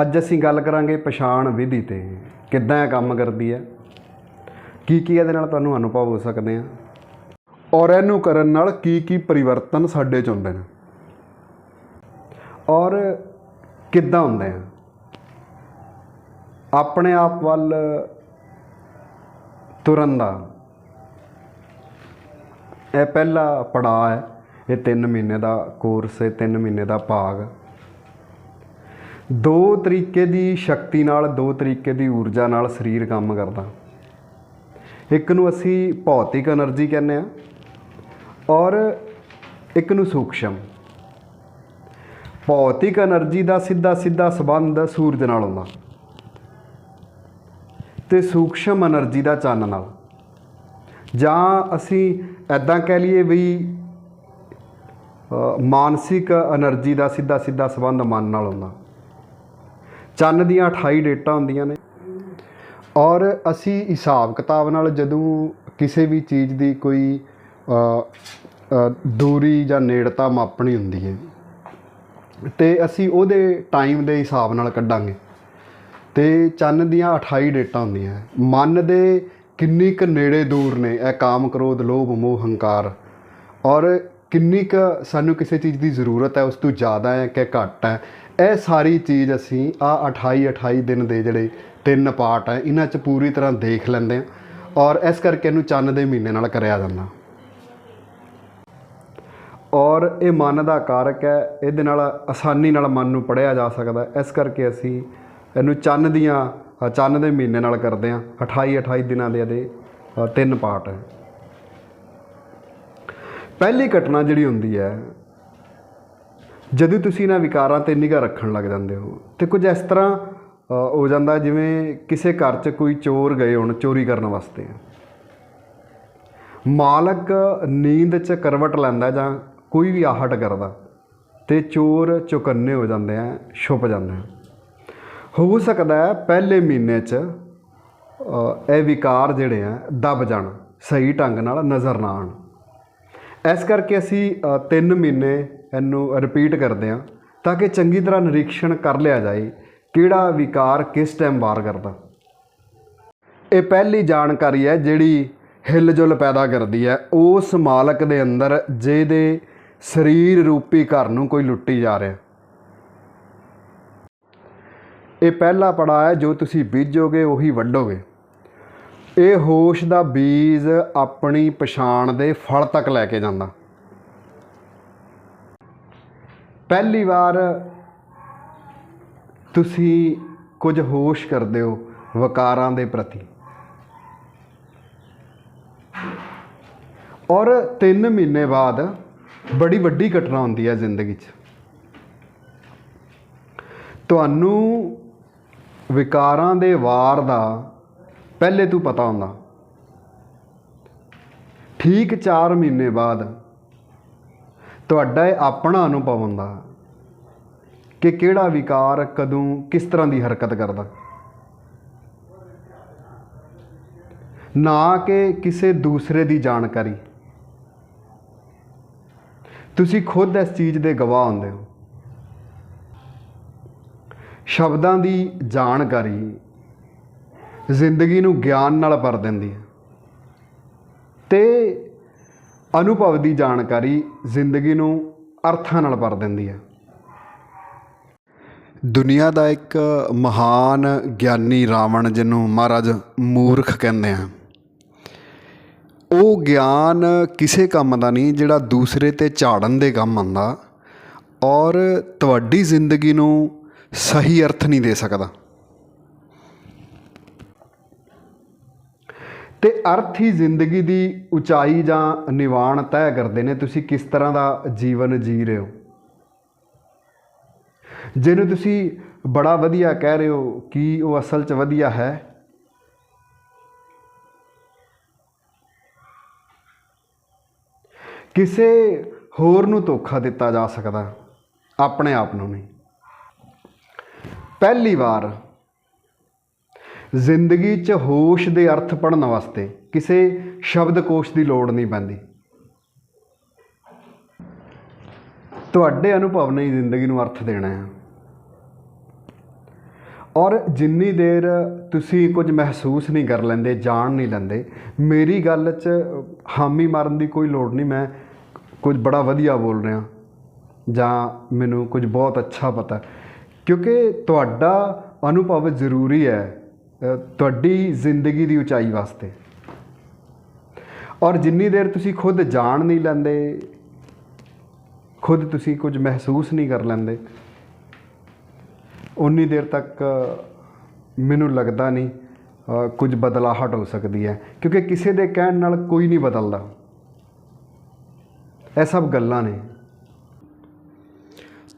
ਅੱਜ ਅਸੀਂ ਗੱਲ ਕਰਾਂਗੇ ਪਛਾਣ ਵਿਧੀ ਤੇ, ਕਿੱਦਾਂ ਇਹ ਕੰਮ ਕਰਦੀ ਹੈ? ਕੀ ਕੀ ਇਹਦੇ ਨਾਲ ਤੁਹਾਨੂੰ ਅਨੁਭਵ ਹੋ ਸਕਦੇ ਆ? ਔਰ ਇਹਨੂੰ ਕਰਨ ਨਾਲ ਕੀ ਕੀ ਪਰਿਵਰਤਨ ਸਾਡੇ ਚ ਹੁੰਦੇ ਨੇ? ਔਰ ਕਿੱਦਾਂ ਹੁੰਦੇ ਆ? ਆਪਣੇ ਆਪ ਵੱਲ ਤੁਰਨ ਦਾ। ਇਹ ਪਹਿਲਾ ਪੜਾਅ ਹੈ, ਇਹ 3 ਮਹੀਨੇ ਦਾ ਕੋਰਸ ਹੈ 3 ਮਹੀਨੇ ਦਾ ਭਾਗ। ਦੋ ਤਰੀਕੇ ਦੀ ਸ਼ਕਤੀ ਨਾਲ, ਦੋ ਤਰੀਕੇ ਦੀ ਊਰਜਾ ਨਾਲ ਸਰੀਰ ਕੰਮ ਕਰਦਾ। ਇੱਕ ਨੂੰ ਅਸੀਂ ਭੌਤਿਕ એનર્ਜੀ ਕਹਿੰਦੇ ਆ ਔਰ ਇੱਕ ਨੂੰ ਸੂਖਸ਼ਮ। ਭੌਤਿਕ એનર્ਜੀ ਦਾ ਸਿੱਧਾ ਸਿੱਧਾ ਸੰਬੰਧ ਸੂਰਜ ਨਾਲ ਹੁੰਦਾ। ਤੇ ਸੂਖਸ਼ਮ એનર્ਜੀ ਦਾ ਚੰਨ ਨਾਲ। ਜਾਂ ਅਸੀਂ ਐਦਾਂ ਕਹਿ ਲਈਏ ਵੀ ਮਾਨਸਿਕ એનર્ਜੀ ਦਾ ਸਿੱਧਾ ਸਿੱਧਾ ਸੰਬੰਧ ਮਨ ਨਾਲ ਹੁੰਦਾ। ਚੰਨ ਦੀਆਂ 28 ਡੇਟਾਂ ਹੁੰਦੀਆਂ ਨੇ। ਔਰ ਅਸੀਂ ਹਿਸਾਬ ਕਿਤਾਬ ਨਾਲ ਜਦੋਂ ਕਿਸੇ ਵੀ ਚੀਜ਼ ਦੀ ਕੋਈ ਦੂਰੀ ਜਾਂ ਨੇੜਤਾ ਮਾਪਣੀ ਹੁੰਦੀ ਹੈ ਤੇ ਅਸੀਂ ਉਹਦੇ ਟਾਈਮ ਦੇ ਹਿਸਾਬ ਨਾਲ ਕੱਢਾਂਗੇ। ਤੇ ਚੰਨ ਦੀਆਂ 28 ਡੇਟਾਂ ਹੁੰਦੀਆਂ ਮਨ ਦੇ ਕਿੰਨੀ ਕੁ ਨੇੜੇ ਦੂਰ ਨੇ, ਇਹ ਕਾਮ, ਕ੍ਰੋਧ, ਲੋਭ, ਮੋਹ, ਹੰਕਾਰ। ਔਰ ਕਿੰਨੀ ਕੁ ਸਾਨੂੰ ਕਿਸੇ ਚੀਜ਼ ਦੀ ਜ਼ਰੂਰਤ ਹੈ, ਉਸ ਤੋਂ ਜ਼ਿਆਦਾ ਹੈ ਕਿ ਘੱਟ ਹੈ ਇਹ ਸਾਰੀ ਚੀਜ਼ ਅਸੀਂ ਆ 28 28 ਦਿਨ ਦੇ ਜਿਹੜੇ ਤਿੰਨ ਪਾਰਟ ਹੈ ਇਹਨਾਂ 'ਚ ਪੂਰੀ ਤਰ੍ਹਾਂ ਦੇਖ ਲੈਂਦੇ ਹਾਂ ਔਰ ਇਸ ਕਰਕੇ ਇਹਨੂੰ ਚੰਨ ਦੇ ਮਹੀਨੇ ਨਾਲ ਕਰਿਆ ਜਾਂਦਾ। ਔਰ ਇਹ ਮਨ ਦਾ ਕਾਰਕ ਹੈ, ਇਹਦੇ ਨਾਲ ਆਸਾਨੀ ਨਾਲ ਮਨ ਨੂੰ ਪੜਿਆ ਜਾ ਸਕਦਾ ਇਸ ਕਰਕੇ ਅਸੀਂ ਇਹਨੂੰ ਚੰਨ ਦੀਆਂ ਚੰਨ ਦੇ ਮਹੀਨੇ ਨਾਲ ਕਰਦੇ ਹਾਂ 28 28 ਦਿਨਾਂ ਦੇ ਇਹਦੇ ਤਿੰਨ ਪਾਰਟ ਹੈ। ਪਹਿਲੀ ਘਟਨਾ ਜਿਹੜੀ ਹੁੰਦੀ ਹੈ ਜਦੋਂ ਤੁਸੀਂ ਇਹਨਾਂ ਵਿਕਾਰਾਂ ਤੇ ਨਿਗਾਹ ਰੱਖਣ ਲੱਗ ਜਾਂਦੇ ਹੋ, ਤੇ ਕੁਝ ਇਸ ਤਰ੍ਹਾਂ ਹੋ ਜਾਂਦਾ ਜਿਵੇਂ ਕਿਸੇ ਘਰ 'ਚ ਕੋਈ ਚੋਰ ਗਏ ਹੋਣ ਚੋਰੀ ਕਰਨ ਵਾਸਤੇ। ਮਾਲਕ ਨੀਂਦ 'ਚ ਕਰਵਟ ਲੈਂਦਾ ਜਾਂ ਕੋਈ ਵੀ ਆਹਟ ਕਰਦਾ, ਤੇ ਚੋਰ ਚੁਕੰਨੇ ਹੋ ਜਾਂਦੇ ਆ, ਛੁਪ ਜਾਂਦੇ ਆ। ਹੋ ਸਕਦਾ ਹੈ ਪਹਿਲੇ ਮਹੀਨੇ 'ਚ ਇਹ ਵਿਕਾਰ ਜਿਹੜੇ ਆ, ਦਬ ਜਾਣ, ਸਹੀ ਢੰਗ ਨਾਲ ਨਜ਼ਰ ਨਾ ਆਣ। ਇਸ ਕਰਕੇ ਅਸੀਂ 3 ਮਹੀਨੇ ਇਹਨੂੰ ਰਿਪੀਟ ਕਰਦੇ ਹਾਂ ਤਾਂ ਕਿ ਚੰਗੀ ਤਰ੍ਹਾਂ ਨਿਰੀਖਣ ਕਰ ਲਿਆ ਜਾਏ ਕਿਹੜਾ ਵਿਕਾਰ ਕਿਸ ਟਾਈਮ ਵਾਰ ਕਰਦਾ। ਇਹ ਪਹਿਲੀ ਜਾਣਕਾਰੀ ਹੈ ਜਿਹੜੀ ਹਿਲਜੁਲ ਪੈਦਾ ਕਰਦੀ ਹੈ। ਉਸ ਮਾਲਕ ਦੇ ਅੰਦਰ ਜਿਹਦੇ ਸਰੀਰ ਰੂਪੀ ਘਰ ਨੂੰ ਕੋਈ ਲੁੱਟੀ ਜਾ ਰਿਹਾ। ਇਹ ਪਹਿਲਾ ਪੜਾਅ ਹੈ ਜੋ ਤੁਸੀਂ ਬੀਜੋਗੇ, ਉਹੀ ਵੱਢੋਗੇ। ਇਹ ਹੋਸ਼ ਦਾ ਬੀਜ ਆਪਣੀ ਪਛਾਣ ਦੇ ਫਲ ਤੱਕ ਲੈ ਕੇ ਜਾਂਦਾ। ਪਹਿਲੀ ਵਾਰ ਤੁਸੀਂ ਕੁਝ ਹੋਸ਼ ਕਰਦੇ ਹੋ ਵਕਾਰਾਂ ਦੇ ਪ੍ਰਤੀ। ਔਰ 3 ਮਹੀਨੇ ਬਾਅਦ ਬੜੀ ਵੱਡੀ ਘਟਨਾ ਹੁੰਦੀ ਹੈ ਜ਼ਿੰਦਗੀ 'ਚ। ਤੁਹਾਨੂੰ ਵਿਕਾਰਾਂ ਦੇ ਵਾਰ ਦਾ ਪਹਿਲੇ ਤੂੰ ਪਤਾ ਹੁੰਦਾ। ਠੀਕ 4 ਮਹੀਨੇ ਬਾਅਦ ਤੁਹਾਡਾ ਇਹ ਆਪਣਾ ਅਨੁਭਵ ਹੁੰਦਾ ਕਿ ਕਿਹੜਾ ਵਿਕਾਰ ਕਦੋਂ, ਕਿਸ ਤਰ੍ਹਾਂ ਦੀ ਹਰਕਤ ਕਰਦਾ। ਨਾ ਕਿ ਕਿਸੇ ਦੂਸਰੇ ਦੀ ਜਾਣਕਾਰੀ। ਤੁਸੀਂ ਖੁਦ ਇਸ ਚੀਜ਼ ਦੇ ਗਵਾਹ ਹੁੰਦੇ ਹੋ। ਸ਼ਬਦਾਂ ਦੀ ਜਾਣਕਾਰੀ ਜ਼ਿੰਦਗੀ ਨੂੰ ਗਿਆਨ ਨਾਲ ਭਰ ਦਿੰਦੀ ਹੈ। ਤੇ ਅਨੁਭਵ ਦੀ ਜਾਣਕਾਰੀ ਜ਼ਿੰਦਗੀ ਨੂੰ ਅਰਥਾਂ ਨਾਲ ਭਰ ਦਿੰਦੀ ਹੈ। ਦੁਨੀਆ ਦਾ ਇੱਕ ਮਹਾਨ ਗਿਆਨੀ ਰਾਵਣ ਜਿਹਨੂੰ ਮਹਾਰਾਜ ਮੂਰਖ ਕਹਿੰਦੇ ਆ। ਉਹ ਗਿਆਨ ਕਿਸੇ ਕੰਮ ਦਾ ਨਹੀਂ, ਜਿਹੜਾ ਦੂਸਰੇ ਤੇ ਝਾੜਨ ਦੇ ਕੰਮ ਆਉਂਦਾ ਔਰ ਤੁਹਾਡੀ ਜ਼ਿੰਦਗੀ ਨੂੰ ਸਹੀ ਅਰਥ ਨਹੀਂ ਦੇ ਸਕਦਾ। ਤੇ ਅਰਥ ਹੀ ਜ਼ਿੰਦਗੀ ਦੀ ਉਚਾਈ ਜਾਂ ਨਿਵਾਣ ਤੈਅ ਕਰਦੇ ਨੇ। ਤੁਸੀਂ ਕਿਸ ਤਰ੍ਹਾਂ ਦਾ ਜੀਵਨ ਜੀ ਰਹੇ ਹੋ? ਜਿਹਨੂੰ ਤੁਸੀਂ ਬੜਾ ਵਧੀਆ ਕਹਿ ਰਹੇ ਹੋ ਕੀ ਉਹ ਅਸਲ 'ਚ ਵਧੀਆ ਹੈ। ਕਿਸੇ ਹੋਰ ਨੂੰ ਧੋਖਾ ਦਿੱਤਾ ਜਾ ਸਕਦਾ, ਆਪਣੇ ਆਪ ਨੂੰ ਨਹੀਂ। ਪਹਿਲੀ ਵਾਰ ਜ਼ਿੰਦਗੀ 'ਚ ਹੋਸ਼ ਦੇ ਅਰਥ ਪੜਨ ਵਾਸਤੇ ਕਿਸੇ ਸ਼ਬਦਕੋਸ਼ ਦੀ ਲੋੜ ਨਹੀਂ ਪੈਂਦੀ। ਤੁਹਾਡੇ ਅਨੁਭਵ ਨੇ ਜ਼ਿੰਦਗੀ ਨੂੰ ਅਰਥ ਦੇਣਾ ਹੈ। ਔਰ ਜਿੰਨੀ ਦੇਰ ਤੁਸੀਂ ਕੁਝ ਮਹਿਸੂਸ ਨਹੀਂ ਕਰ ਲੈਂਦੇ, ਜਾਣ ਨਹੀਂ ਲੈਂਦੇ, ਮੇਰੀ ਗੱਲ 'ਚ ਹਾਮੀ ਮਾਰਨ ਦੀ ਕੋਈ ਲੋੜ ਨਹੀਂ, ਮੈਂ ਕੁਝ ਬੜਾ ਵਧੀਆ ਬੋਲ ਰਿਹਾ, ਜਾਂ ਮੈਨੂੰ ਕੁਝ ਬਹੁਤ ਅੱਛਾ ਪਤਾ। ਕਿਉਂਕਿ ਤੁਹਾਡਾ ਅਨੁਭਵ ਜ਼ਰੂਰੀ ਹੈ। ਤੁਹਾਡੀ ਜ਼ਿੰਦਗੀ ਦੀ ਉਚਾਈ ਵਾਸਤੇ। ਔਰ ਜਿੰਨੀ ਦੇਰ ਤੁਸੀਂ ਖੁਦ ਜਾਣ ਨਹੀਂ ਲੈਂਦੇ, ਖੁਦ ਤੁਸੀਂ ਕੁਝ ਮਹਿਸੂਸ ਨਹੀਂ ਕਰ ਲੈਂਦੇ ਉਨੀ ਦੇਰ ਤੱਕ ਮੈਨੂੰ ਲੱਗਦਾ ਨਹੀਂ ਕੁਝ ਬਦਲਾਹਟ ਹੋ ਸਕਦੀ ਹੈ। ਕਿਉਂਕਿ ਕਿਸੇ ਦੇ ਕਹਿਣ ਨਾਲ ਕੋਈ ਨਹੀਂ ਬਦਲਦਾ। ਇਹ ਸਭ ਗੱਲਾਂ ਨੇ।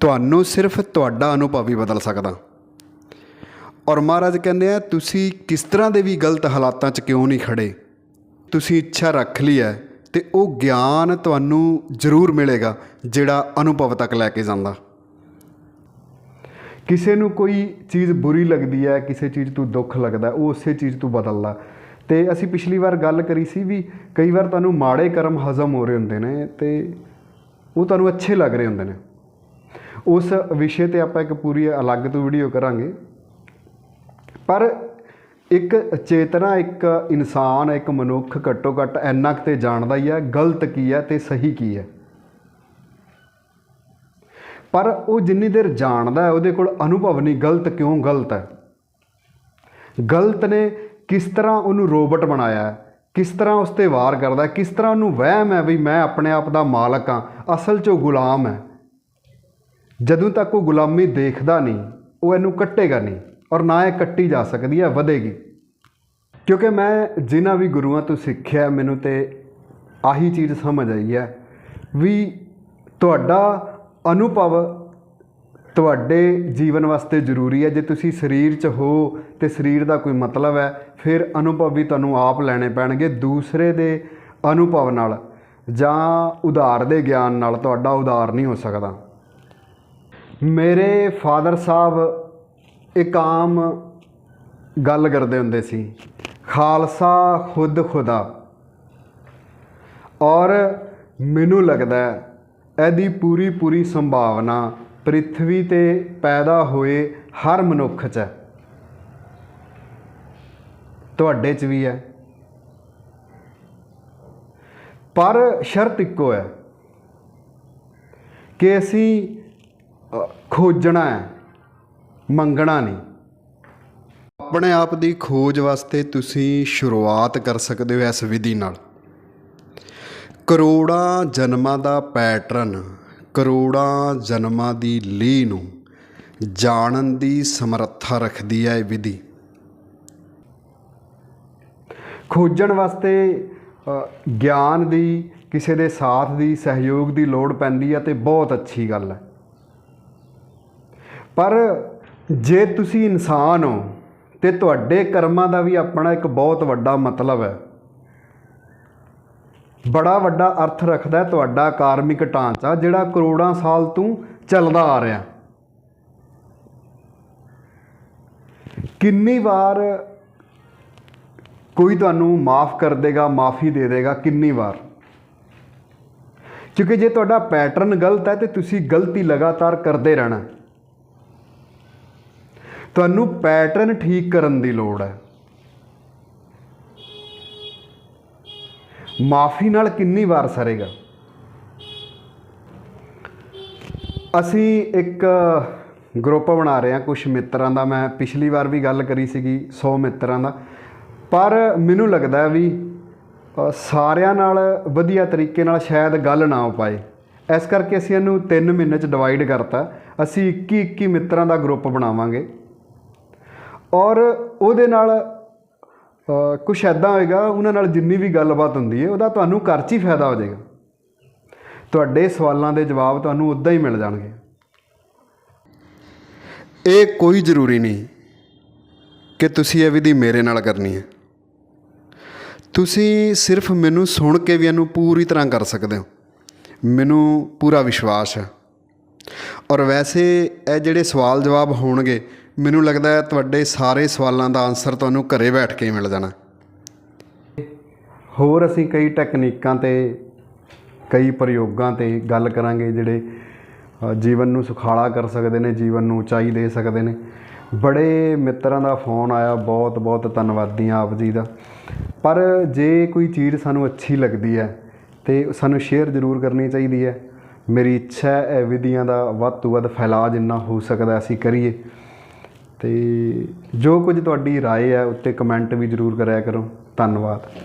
ਤੁਹਾਨੂੰ ਸਿਰਫ ਤੁਹਾਡਾ ਅਨੁਭਵ ਹੀ ਬਦਲ ਸਕਦਾ। ਔਰ ਮਹਾਰਾਜ ਕਹਿੰਦੇ ਆ, ਤੁਸੀਂ ਕਿਸ ਤਰ੍ਹਾਂ ਦੇ ਵੀ ਗਲਤ ਹਾਲਾਤਾਂ 'ਚ ਕਿਉਂ ਨਹੀਂ ਖੜੇ? ਤੁਸੀਂ ਇੱਛਾ ਰੱਖ ਲਈ ਹੈ ਤੇ ਉਹ ਗਿਆਨ ਤੁਹਾਨੂੰ ਜ਼ਰੂਰ ਮਿਲੇਗਾ, ਜਿਹੜਾ ਅਨੁਭਵ ਤੱਕ ਲੈ ਕੇ ਜਾਂਦਾ। ਕਿਸੇ ਨੂੰ ਕੋਈ ਚੀਜ਼ ਬੁਰੀ ਲੱਗਦੀ ਹੈ, ਕਿਸੇ ਚੀਜ਼ ਤੋਂ ਦੁੱਖ ਲੱਗਦਾ, ਉਹ ਉਸੇ ਚੀਜ਼ ਤੋਂ ਬਦਲਦਾ। ਤੇ ਅਸੀਂ ਪਿਛਲੀ ਵਾਰ ਗੱਲ ਕਰੀ ਸੀ ਵੀ ਕਈ ਵਾਰ ਤੁਹਾਨੂੰ ਮਾੜੇ ਕਰਮ ਹਜ਼ਮ ਹੋ ਰਹੇ ਹੁੰਦੇ ਨੇ ਤੇ ਉਹ ਤੁਹਾਨੂੰ ਅੱਛੇ ਲੱਗ ਰਹੇ ਹੁੰਦੇ ਨੇ। ਉਸ ਵਿਸ਼ੇ ਤੇ ਆਪਾਂ ਇੱਕ ਪੂਰੀ ਅਲੱਗ ਤੋਂ ਵੀਡੀਓ ਕਰਾਂਗੇ। ਪਰ ਇੱਕ ਚੇਤਨਾ, ਇੱਕ ਇਨਸਾਨ, ਇੱਕ ਮਨੁੱਖ ਘੱਟੋ ਘੱਟ ਇੰਨਾ ਕੁ ਤੇ ਜਾਣਦਾ ਹੀ ਹੈ, ਗਲਤ ਕੀ ਹੈ ਤੇ ਸਹੀ ਕੀ ਹੈ। ਪਰ ਉਹ ਜਿੰਨੀ ਦੇਰ ਜਾਣਦਾ ਉਹਦੇ ਕੋਲ ਅਨੁਭਵ ਨਹੀਂ, ਗਲਤ ਕਿਉਂ ਗਲਤ ਹੈ? ਗਲਤ ਨੇ ਕਿਸ ਤਰ੍ਹਾਂ ਉਹਨੂੰ ਰੋਬੋਟ ਬਣਾਇਆ ਕਿਸ ਤਰ੍ਹਾਂ ਉਸ ਤੇ ਵਾਰ ਕਰਦਾ ਕਿਸ ਤਰ੍ਹਾਂ ਉਹਨੂੰ ਵਹਿਮ ਹੈ ਵੀ ਮੈਂ ਆਪਣੇ ਆਪ ਦਾ ਮਾਲਕ ਹਾਂ, ਅਸਲ 'ਚ ਉਹ ਗੁਲਾਮ ਹੈ। ਜਦੋਂ ਤੱਕ ਉਹ ਗੁਲਾਮੀ ਦੇਖਦਾ ਨਹੀਂ, ਉਹ ਇਹਨੂੰ ਕੱਟੇਗਾ ਨਹੀਂ। ਔਰ ਨਾ ਇਹ ਕੱਟੀ ਜਾ ਸਕਦੀ ਹੈ, ਵਧੇਗੀ। ਕਿਉਂਕਿ ਮੈਂ ਜਿਨ੍ਹਾਂ ਵੀ ਗੁਰੂਆਂ ਤੋਂ ਸਿੱਖਿਆ, ਮੈਨੂੰ ਤੇ ਆਹੀ ਚੀਜ਼ ਸਮਝ ਆਈ ਹੈ ਵੀ ਤੁਹਾਡਾ ਅਨੁਭਵ ਤੁਹਾਡੇ ਜੀਵਨ ਵਾਸਤੇ ਜ਼ਰੂਰੀ ਹੈ। ਜੇ ਤੁਸੀਂ ਸਰੀਰ 'ਚ ਹੋ ਤੇ ਸਰੀਰ ਦਾ ਕੋਈ ਮਤਲਬ ਹੈ, ਫਿਰ ਅਨੁਭਵ ਵੀ ਤੁਹਾਨੂੰ ਆਪ ਲੈਣੇ ਪੈਣਗੇ ਦੂਸਰੇ ਦੇ ਅਨੁਭਵ ਨਾਲ ਜਾਂ ਉਧਾਰ ਦੇ ਗਿਆਨ ਨਾਲ। ਤੁਹਾਡਾ ਉਧਾਰ ਨਹੀਂ ਹੋ ਸਕਦਾ। ਮੇਰੇ ਫਾਦਰ ਸਾਹਿਬ ਇੱਕ ਆਮ ਗੱਲ ਕਰਦੇ ਹੁੰਦੇ ਸੀ, ਖਾਲਸਾ ਖੁਦ ਖੁਦਾ। ਔਰ ਮੈਨੂੰ ਲੱਗਦਾ ਇਹਦੀ ਪੂਰੀ ਪੂਰੀ ਸੰਭਾਵਨਾ ਪ੍ਰithvi ਤੇ ਪੈਦਾ ਹੋਏ ਹਰ ਮਨੁੱਖ 'ਚ ਹੈ। ਤੁਹਾਡੇ 'ਚ ਵੀ ਹੈ। ਪਰ ਸ਼ਰਤ ਇੱਕੋ ਹੈ ਕਿ ਅਸੀਂ ਖੋਜਣਾ ਹੈ। ਮੰਗਣਾ ਨਹੀਂ। ਆਪਣੇ ਆਪ ਦੀ ਖੋਜ ਵਾਸਤੇ ਤੁਸੀਂ ਸ਼ੁਰੂਆਤ ਕਰ ਸਕਦੇ ਹੋ ਇਸ ਵਿਧੀ ਨਾਲ। ਕਰੋੜਾਂ ਜਨਮਾਂ ਦਾ ਪੈਟਰਨ, ਕਰੋੜਾਂ ਜਨਮਾਂ ਦੀ ਲੀਹ ਨੂੰ ਜਾਣਨ ਦੀ ਸਮਰੱਥਾ ਰੱਖਦੀ ਹੈ ਇਹ ਵਿਧੀ। ਖੋਜਣ ਵਾਸਤੇ ਗਿਆਨ ਦੀ, ਕਿਸੇ ਦੇ ਸਾਥ ਦੀ, ਸਹਿਯੋਗ ਦੀ ਲੋੜ ਪੈਂਦੀ ਹੈ ਤੇ ਬਹੁਤ ਅੱਛੀ ਗੱਲ ਹੈ। ਪਰ ਜੇ ਤੁਸੀਂ ਇਨਸਾਨ ਹੋ, ਤੇ ਤੁਹਾਡੇ ਕਰਮਾਂ ਦਾ ਵੀ ਆਪਣਾ ਇੱਕ ਬਹੁਤ ਵੱਡਾ ਮਤਲਬ ਹੈ। ਬੜਾ ਵੱਡਾ ਅਰਥ ਰੱਖਦਾ ਹੈ ਤੁਹਾਡਾ ਕਾਰਮਿਕ ਢਾਂਚਾ, ਜਿਹੜਾ ਕਰੋੜਾਂ ਸਾਲ ਤੋਂ ਚੱਲਦਾ ਆ ਰਿਹਾ। ਕਿੰਨੀ ਵਾਰ ਕੋਈ ਤੁਹਾਨੂੰ ਮਾਫ ਕਰ ਦੇਗਾ, ਮਾਫੀ ਦੇ ਦੇਗਾ, ਕਿੰਨੀ ਵਾਰ? ਕਿਉਂਕਿ ਜੇ ਤੁਹਾਡਾ ਪੈਟਰਨ ਗਲਤ ਹੈ, ਤੇ ਤੁਸੀਂ ਗਲਤੀ ਲਗਾਤਾਰ ਕਰਦੇ ਰਹਿਣਾ। ਤੁਹਾਨੂੰ ਪੈਟਰਨ ਠੀਕ ਕਰਨ ਦੀ ਲੋੜ ਹੈ। ਮਾਫੀ ਨਾਲ ਕਿੰਨੀ ਵਾਰ ਸਰੇਗਾ। ਅਸੀਂ ਇੱਕ ਗਰੁੱਪ ਬਣਾ ਰਹੇ ਹਾਂ ਕੁਝ ਮਿੱਤਰਾਂ ਦਾ। ਮੈਂ ਪਿਛਲੀ ਵਾਰ ਵੀ ਗੱਲ ਕਰੀ ਸੀਗੀ 100 ਮਿੱਤਰਾਂ ਦਾ। ਪਰ ਮੈਨੂੰ ਲੱਗਦਾ ਵੀ ਸਾਰਿਆਂ ਨਾਲ ਵਧੀਆ ਤਰੀਕੇ ਨਾਲ ਸ਼ਾਇਦ ਗੱਲ ਨਾ ਹੋ ਪਾਏ। ਇਸ ਕਰਕੇ ਅਸੀਂ ਇਹਨੂੰ 3 ਮਹੀਨੇ ਚ ਡਿਵਾਈਡ ਕਰਤਾ। ਅਸੀਂ 21 21 ਮਿੱਤਰਾਂ ਦਾ ਗਰੁੱਪ ਬਣਾਵਾਂਗੇ। ਔਰ ਉਹਦੇ ਨਾਲ ਕੁਝ ਐਦਾਂ ਹੋਏਗਾ, ਉਹਨਾਂ ਨਾਲ ਜਿੰਨੀ ਵੀ ਗੱਲਬਾਤ ਹੁੰਦੀ ਹੈ, ਉਹਦਾ ਤੁਹਾਨੂੰ ਘਰ 'ਚ ਹੀ ਫਾਇਦਾ ਹੋ ਜਾਏਗਾ। ਤੁਹਾਡੇ ਸਵਾਲਾਂ ਦੇ ਜਵਾਬ ਤੁਹਾਨੂੰ ਉੱਦਾਂ ਹੀ ਮਿਲ ਜਾਣਗੇ। ਇਹ ਕੋਈ ਜ਼ਰੂਰੀ ਨਹੀਂ ਕਿ ਤੁਸੀਂ ਇਹ ਵਿਧੀ ਮੇਰੇ ਨਾਲ ਕਰਨੀ ਹੈ। ਤੁਸੀਂ ਸਿਰਫ ਮੈਨੂੰ ਸੁਣ ਕੇ ਵੀ ਇਹਨੂੰ ਪੂਰੀ ਤਰ੍ਹਾਂ ਕਰ ਸਕਦੇ ਹੋ। ਮੈਨੂੰ ਪੂਰਾ ਵਿਸ਼ਵਾਸ ਹੈ। ਔਰ ਵੈਸੇ ਇਹ ਜਿਹੜੇ ਸਵਾਲ ਜਵਾਬ ਹੋਣਗੇ ਮੈਨੂੰ ਲੱਗਦਾ ਤੁਹਾਡੇ ਸਾਰੇ ਸਵਾਲਾਂ ਦਾ ਆਨਸਰ ਤੁਹਾਨੂੰ ਘਰੇ ਬੈਠ ਕੇ ਮਿਲ ਜਾਣਾ। ਹੋਰ ਅਸੀਂ ਕਈ ਟੈਕਨੀਕਾਂ ਤੇ, ਕਈ ਪ੍ਰਯੋਗਾਂ ਤੇ ਗੱਲ ਕਰਾਂਗੇ ਜਿਹੜੇ ਜੀਵਨ ਨੂੰ ਸੁਖਾਲਾ ਕਰ ਸਕਦੇ ਨੇ, ਜੀਵਨ ਨੂੰ ਉਚਾਈ ਦੇ ਸਕਦੇ ਨੇ। ਬੜੇ ਮਿੱਤਰਾਂ ਦਾ ਫੋਨ ਆਇਆ, ਬਹੁਤ ਬਹੁਤ ਧੰਨਵਾਦੀ ਆਪ ਜੀ ਦਾ। ਪਰ ਜੇ ਕੋਈ ਚੀਜ਼ ਸਾਨੂੰ ਅੱਛੀ ਲੱਗਦੀ ਹੈ ਤੇ ਸਾਨੂੰ ਸ਼ੇਅਰ ਜ਼ਰੂਰ ਕਰਨੀ ਚਾਹੀਦੀ ਹੈ। ਮੇਰੀ ਇੱਛਾ ਹੈ ਵਿਧੀਆਂ ਦਾ ਵੱਧ ਤੋਂ ਵੱਧ ਫੈਲਾਅ ਜਿੰਨਾ ਹੋ ਸਕਦਾ ਅਸੀਂ ਕਰੀਏ। ਅਤੇ ਜੋ ਕੁਝ ਤੁਹਾਡੀ ਰਾਏ ਹੈ ਉੱਤੇ ਕਮੈਂਟ ਵੀ ਜ਼ਰੂਰ ਕਰਿਆ ਕਰੋ। ਧੰਨਵਾਦ।